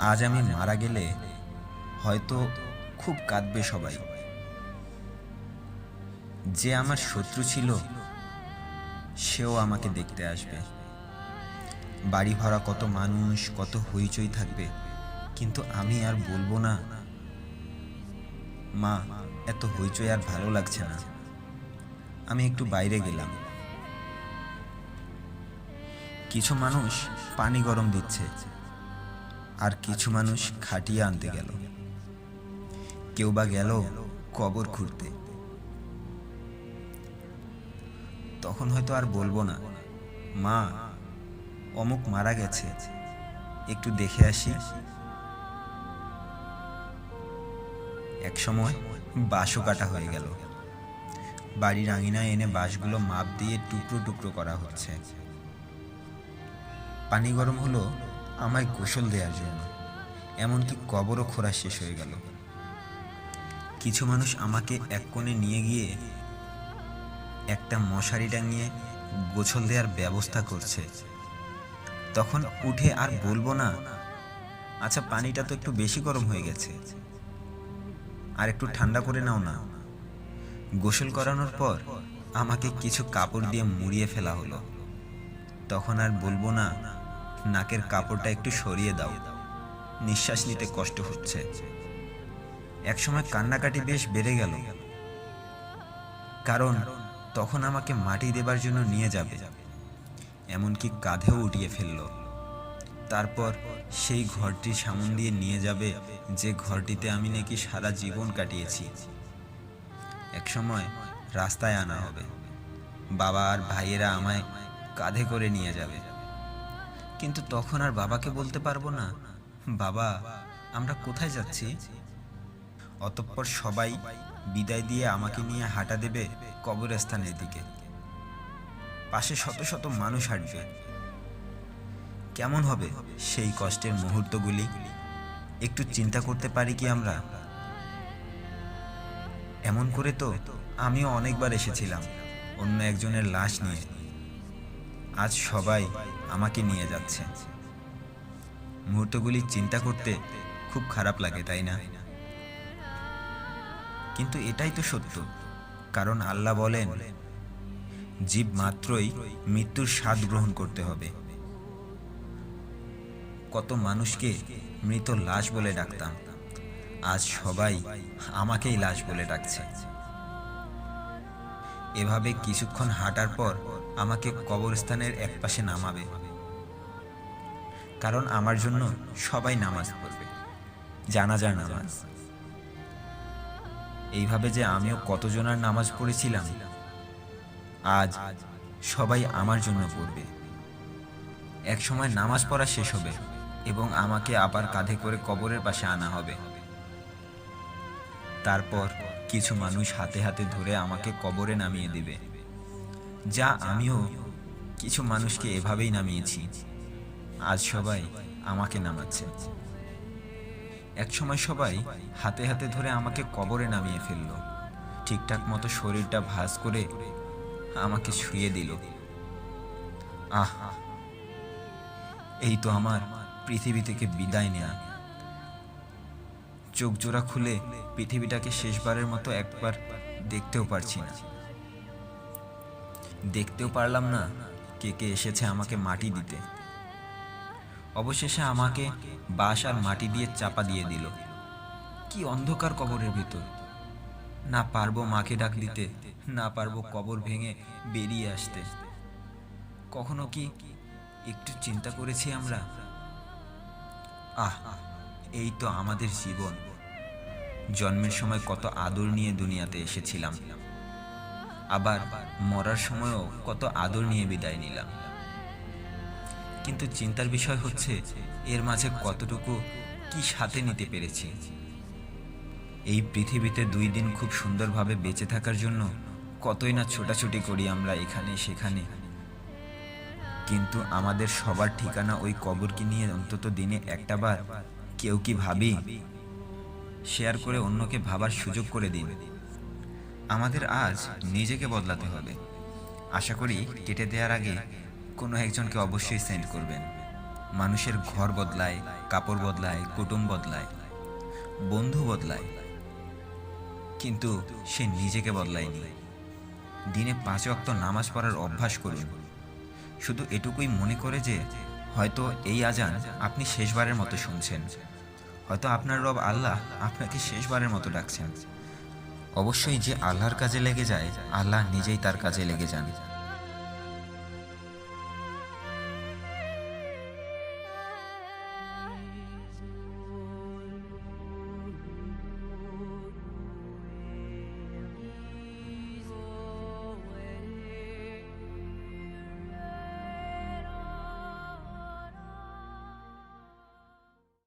আজ আমি মারা গেলে হয়তো খুব কাঁদবে সবাই। যে আমার শত্রু ছিল, সেও আমাকে দেখতে আসবে। বাড়ি ভরা কত মানুষ, কত হইচই থাকবে, কিন্তু আমি আর বলব না, মা, এত হইচই আর ভালো লাগছে না। আমি একটু বাইরে গেলাম। কিছু মানুষ পানি গরম দিচ্ছে। আর কিছু মানুষ খাটিয়ে আনতে গেল। কেউ বা গেল কবর খুঁড়তে। তখন হয়তো আর বলব না, মা, অমুক মারা গেছে। একটু দেখে আসি। এক সময় বাঁশও কাটা হয়ে গেল। বাড়ির আঙিনায় এনে বাঁশগুলো মাপ দিয়ে টুকরো টুকরো করা হচ্ছে। পানি গরম হলো আমায় গোসল দেওয়ার জন্য। এমনকি কবরও খোঁড়া শেষ হয়ে গেল। কিছু মানুষ আমাকে এক কোণে নিয়ে গিয়ে একটা মশারি টাঙিয়ে গোছল দেওয়ার ব্যবস্থা করছে। তখন উঠে আর বলব না আচ্ছা পানিটা তো একটু বেশি গরম হয়ে গেছে। আর একটু ঠান্ডা করে নাও না। গোসল করানোর পর আমাকে কিছু কাপড় দিয়ে মুড়িয়ে ফেলা হলো। তখন আর বলব না নাকের কাপড়টা একটু সরিয়ে দাও। নিঃশ্বাস নিতে কষ্ট হচ্ছে। একসময় কান্নাকাটি বেশ বেড়ে গেল। কারণ তখন আমাকে মাটি দেবার জন্য নিয়ে যাবে। এমনকি কাঁধেও উঠিয়ে ফেলল। তারপর সেই ঘরটির সামন দিয়ে নিয়ে যাবে যে ঘরটিতে আমি নাকি সারা জীবন কাটিয়েছি। একসময় রাস্তায় আনা হবে। বাবা আর ভাইয়েরা আমায় কাঁধে করে নিয়ে যাবে। কিন্তু তখন আর বাবাকে বলতে পারব না। বাবা, আমরা কোথায় যাচ্ছি? অতঃপর সবাই বিদায় দিয়ে আমাকে নিয়ে হাঁটা দেবে কবরস্থানের দিকে। পাশে শত শত মানুষ হাঁটবে। কেমন হবে সেই কষ্টের মুহূর্তগুলি একটু চিন্তা করতে পারি কি আমরা? এমন করে তো আমিও অনেকবার এসেছিলাম, অন্য একজনের লাশ নিয়ে। আজ সবাই আমাকে নিয়ে যাচ্ছে। মুহূর্তগুলি চিন্তা করতে খুব খারাপ লাগে, তাই না? কিন্তু এটাই তো সত্য, কারণ আল্লাহ বলেন, জীব মাত্রই মৃত্যুর স্বাদ গ্রহণ করতে হবে। কত মানুষকে মৃত লাশ বলে ডাকতাম, আজ সবাই আমাকেই লাশ বলে ডাকছে। এভাবে কিছুক্ষণ হাঁটার পর আমাকে কবরস্থানের একপাশে নামাবে। কারণ আমার জন্য সবাই নামাজ পড়বে, জানাজার নামাজ। এইভাবে যে আমিও কতজনার নামাজ পড়েছিলাম, আজ সবাই আমার জন্য পড়বে। এক সময় নামাজ পড়া শেষ হবে এবং আমাকে আবার কাঁধে করে কবরের পাশে আনা হবে। তারপর কিছু মানুষ হাতে হাতে ধরে আমাকে কবরে নামিয়ে দিবে। যা আমিও কিছু মানুষকে এভাবেই নামিয়েছি। আজ সবাই আমাকে নামাচ্ছে। এক সময় সবাই হাতে হাতে ধরে আমাকে কবরে নামিয়ে ফেলল। ঠিকঠাক মতো শরীরটা ভাঁজ করে আমাকে শুয়ে দিল। আহ, এই তো আমার পৃথিবী থেকে বিদায় নেয়া। চোখ জোড়া খুলে পৃথিবীটাকে শেষবারের মতো একবার দেখতেও পারছি না। দেখতেও পারলাম না কে কে এসেছে আমাকে মাটি দিতে। অবশেষে আমাকে বাঁশ আর মাটি দিয়ে চাপা দিয়ে দিল। কি অন্ধকার কবরের ভিতর। না পারব মাকে ডাক দিতে, না পারব কবর ভেঙে বেরিয়ে আসতে। কখনো কি একটু চিন্তা করেছি আমরা? আহ, এই তো আমাদের জীবন। জন্মের সময় কত আদর নিয়ে দুনিয়াতে এসেছিলাম। আবার মরার সময়ও কত আদর নিয়ে বিদায় নিলাম। কিন্তু চিন্তার বিষয় হচ্ছে, এর মাঝে কতটুকু কি সাথে নিতে পেরেছি। এই পৃথিবীতে দুই দিন খুব সুন্দরভাবে বেঁচে থাকার জন্য কতই না ছোটাছুটি করি আমরা এখানে সেখানে। কিন্তু আমাদের সবার ঠিকানা ওই কবরকে নিয়ে অন্তত দিনে একটা বার কেউ কি ভাবি? শেয়ার করে অন্যকে ভাবার সুযোগ করে দিন। আমাদের আজ নিজেকে বদলাতে হবে। আশা করি কেটে দেওয়ার আগে কোনো একজনকে অবশ্যই সেন্ড করবেন। মানুষের ঘর বদলায়, কাপড় বদলায়, কুটুম বদলায়, বন্ধু বদলায়। কিন্তু সে নিজেকে বদলায়নি। দিনে পাঁচ অক্ত নামাজ পড়ার অভ্যাস করুন। শুধু এটুকুই মনে করে যে হয়তো এই আজান আপনি শেষবারের মতো শুনছেন। হয়তো আপনার রব আল্লাহ আপনাকে শেষবারের মতো ডাকছেন। অবশ্যই যে আল্লাহর কাজে লেগে যায় আল্লাহ নিজেই তার কাজে লেগে যান।